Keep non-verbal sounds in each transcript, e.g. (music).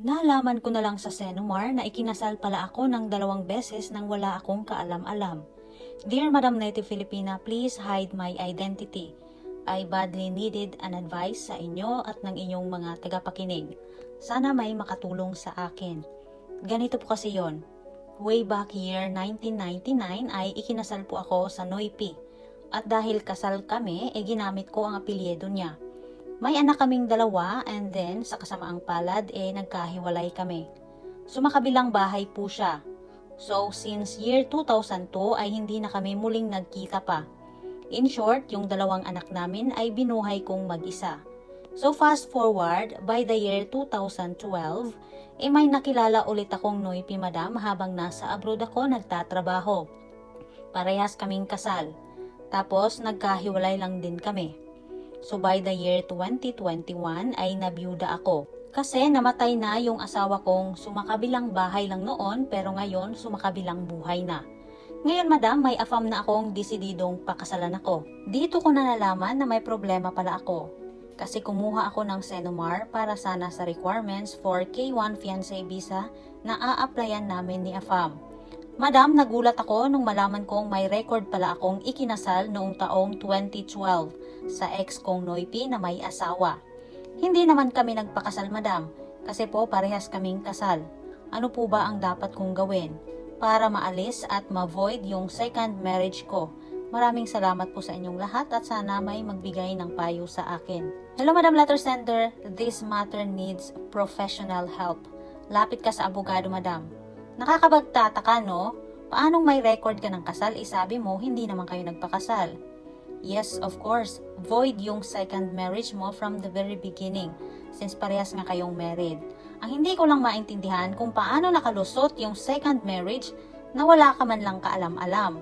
Nalaman ko na lang sa Senomar na ikinasal pala ako ng dalawang beses nang wala akong kaalam-alam. Dear Madam Native Filipina, please hide my identity. I badly needed an advice sa inyo at ng inyong mga tagapakinig. Sana may makatulong sa akin. Ganito po kasi yon. Way back year 1999 ay ikinasal po ako sa Noipi. At dahil kasal kami, e ginamit ko ang apelyido niya. May anak kaming dalawa and then sa kasamaang palad eh nagkahiwalay kami. Sumakabilang bahay po siya. So since year 2002 ay hindi na kami muling nagkita pa. In short, yung dalawang anak namin ay binuhay kong mag-isa. So fast forward, by the year 2012, eh may nakilala ulit akong Noipi Madam habang nasa abroad ako nagtatrabaho. Parehas kaming kasal. Tapos nagkahiwalay lang din kami. So by the year 2021 ay nabiyuda ako. Kasi namatay na yung asawa kong sumakabilang bahay lang noon pero ngayon sumakabilang buhay na. Ngayon madam, may afam na akong desididong pakasalan ako. Dito ko na nalaman na may problema pala ako. Kasi kumuha ako ng Senomar para sana sa requirements for K1 fiancé visa na a-applyan namin ni AFAM. Madam, nagulat ako nung malaman kong may record pala akong ikinasal noong taong 2012 sa ex kong Noipi na may asawa. Hindi naman kami nagpakasal, madam, kasi po parehas kaming kasal. Ano po ba ang dapat kong gawin para maalis at ma-void yung second marriage ko? Maraming salamat po sa inyong lahat at sana may magbigay ng payo sa akin. Hello Madam Letter Sender, this matter needs professional help. Lapit ka sa abogado, Madam. Nakakapagtataka, no? Paanong may record ka ng kasal, isabi mo, hindi naman kayo nagpakasal? Yes, of course, void yung second marriage mo from the very beginning, since parehas nga kayong married. Ang hindi ko lang maintindihan kung paano nakalusot yung second marriage na wala ka man lang kaalam-alam.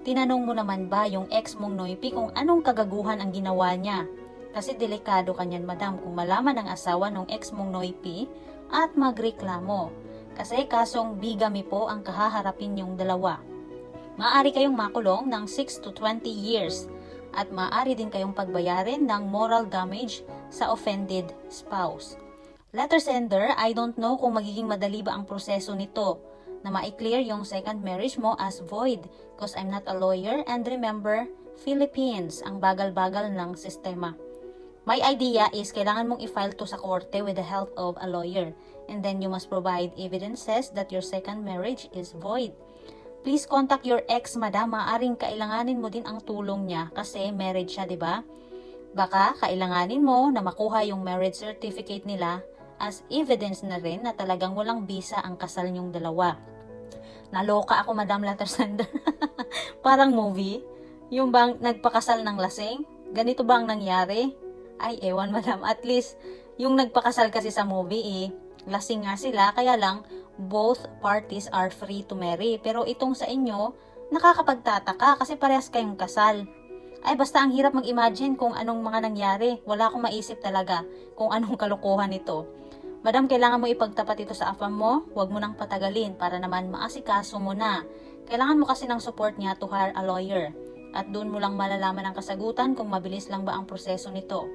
Tinanong mo naman ba yung ex mong Noipi kung anong kagaguhan ang ginawa niya? Kasi delikado kanyan madam kung malaman ng asawa ng ex mong Noipi at magreklamo. Kasi kasong bigamy po ang kahaharapin yung dalawa. Maaari kayong makulong ng 6 to 20 years at maaari din kayong pagbayarin ng moral damage sa offended spouse. Letter sender, I don't know kung magiging madali ba ang proseso nito na ma-clear yung second marriage mo as void because I'm not a lawyer and remember, Philippines, ang bagal-bagal ng sistema. My idea is kailangan mong i-file to sa korte with the help of a lawyer and then you must provide evidences that your second marriage is void. Please contact your ex, madam. Maaring kailanganin mo din ang tulong niya kasi married siya, di ba? Baka kailanganin mo na makuha yung marriage certificate nila as evidence na rin na talagang walang visa ang kasal niyong dalawa. Naloka ako, Madam Letter Sender. (laughs) Parang movie. Yung bang nagpakasal ng lasing? Ganito ba ang nangyari? Ay, ewan, Madam. At least, yung nagpakasal kasi sa movie, eh, lasing nga sila. Kaya lang, both parties are free to marry. Pero itong sa inyo, nakakapagtataka kasi parehas kayong kasal. Ay, basta ang hirap mag-imagine kung anong mga nangyari. Wala akong maisip talaga kung anong kalokohan ito. Madam, kailangan mo ipagtapat ito sa afam mo. Huwag mo nang patagalin para naman maasikaso mo na. Kailangan mo kasi ng support niya to hire a lawyer. At doon mo lang malalaman ang kasagutan kung mabilis lang ba ang proseso nito.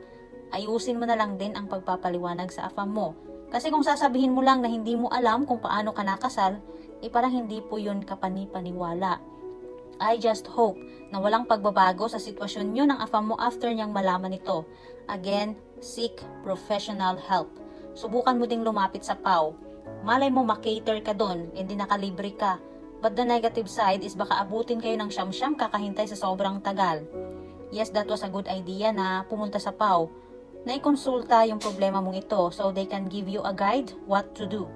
Ayusin mo na lang din ang pagpapaliwanag sa afam mo. Kasi kung sasabihin mo lang na hindi mo alam kung paano ka nakasal, eh parang hindi po yun kapani-paniwala. I just hope na walang pagbabago sa sitwasyon nyo ng afam mo after niyang malaman ito. Again, seek professional help. Subukan mo ding lumapit sa PAW. Malay mo makater ka doon, hindi nakalibre ka. But the negative side is baka abutin kayo ng siyam-siyam kakahintay sa sobrang tagal. Yes, that was a good idea na pumunta sa PAW. Naikonsulta yung problema mong ito so they can give you a guide what to do.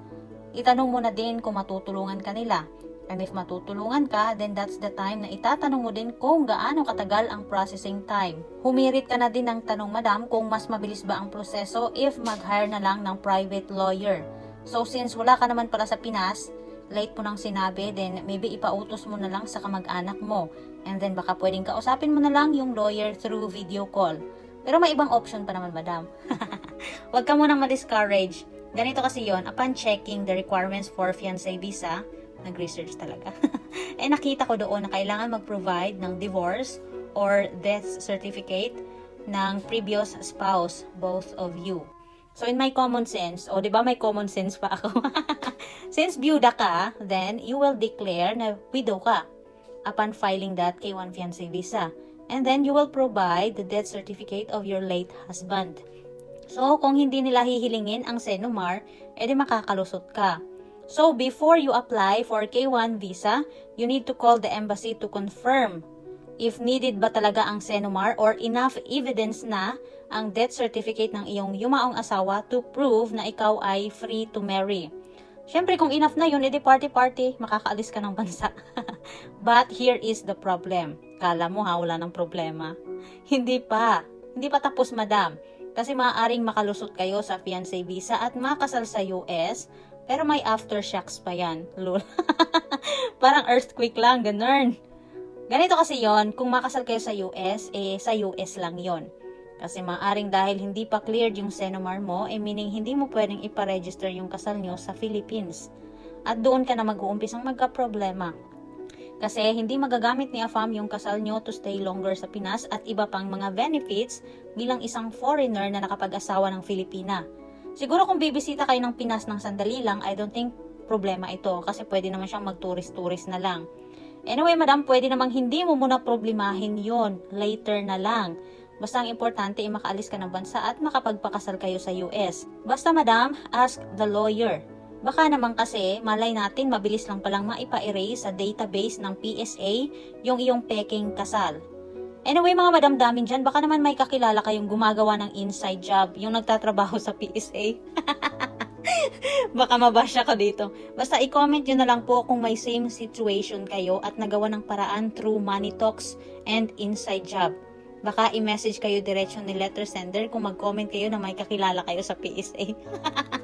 Itanong mo na din kung matutulungan ka nila. And if matutulungan ka, then that's the time na itatanong mo din kung gaano katagal ang processing time. Humirit ka na din ng tanong madam kung mas mabilis ba ang proseso if mag-hire na lang ng private lawyer. So since wala ka naman pala sa Pinas, late mo nang sinabi, then maybe ipautos mo na lang sa kamag-anak mo. And then baka pwedeng kausapin mo na lang yung lawyer through video call. Pero may ibang option pa naman, madam. (laughs) Huwag ka munang ma-discourage. Ganito kasi yon upon checking the requirements for fiancé visa, nag-research talaga. (laughs) eh nakita ko doon na kailangan mag-provide ng divorce or death certificate ng previous spouse, both of you. So in my common sense, o di ba may common sense pa ako? (laughs) Since byuda ka, then you will declare na widow ka upon filing that K1 fiancé visa. And then you will provide the death certificate of your late husband. So kung hindi nila hihilingin ang Senomar, edi makakalusot ka. So before you apply for K1 visa, you need to call the embassy to confirm if needed ba talaga ang Senomar or enough evidence na ang death certificate ng iyong yumaong asawa to prove na ikaw ay free to marry. Siyempre, kung enough na yun, edi party-party, makakaalis ka ng bansa. (laughs) But here is the problem. Kala mo ha, wala ng problema. (laughs) Hindi pa. Hindi pa tapos, madam. Kasi maaaring makalusot kayo sa fiancé visa at makasal sa US, pero may aftershocks pa yan. Lol. (laughs) Parang earthquake lang, ganun. Ganito kasi yon kung makasal kayo sa US, eh sa US lang yon. Kasi maaring dahil hindi pa cleared yung Senomar mo, eh meaning hindi mo pwedeng iparegister yung kasal nyo sa Philippines. At doon ka na mag-uumpisang magka-problema. Kasi hindi magagamit ni AFAM yung kasal nyo to stay longer sa Pinas at iba pang mga benefits bilang isang foreigner na nakapag-asawa ng Filipina. Siguro kung bibisita kayo ng Pinas ng sandali lang, I don't think problema ito kasi pwede naman siyang mag-tourist-tourist na lang. Anyway, madam, pwede namang hindi mo muna problemahin yon later na lang. Basta ang importante ay makaalis ka ng bansa at makapagpakasal kayo sa US. Basta madam, ask the lawyer. Baka naman kasi, malay natin mabilis lang palang maipa-erase sa database ng PSA yung iyong peking kasal. Anyway mga madamdamin dyan, baka naman may kakilala kayong gumagawa ng inside job, yung nagtatrabaho sa PSA. (laughs) baka mabasya ko dito. Basta i-comment nyo na lang po kung may same situation kayo at nagawa ng paraan through money talks and inside job. Baka i-message kayo diretsyo ni letter sender kung mag-comment kayo na may kakilala kayo sa PSA. (laughs)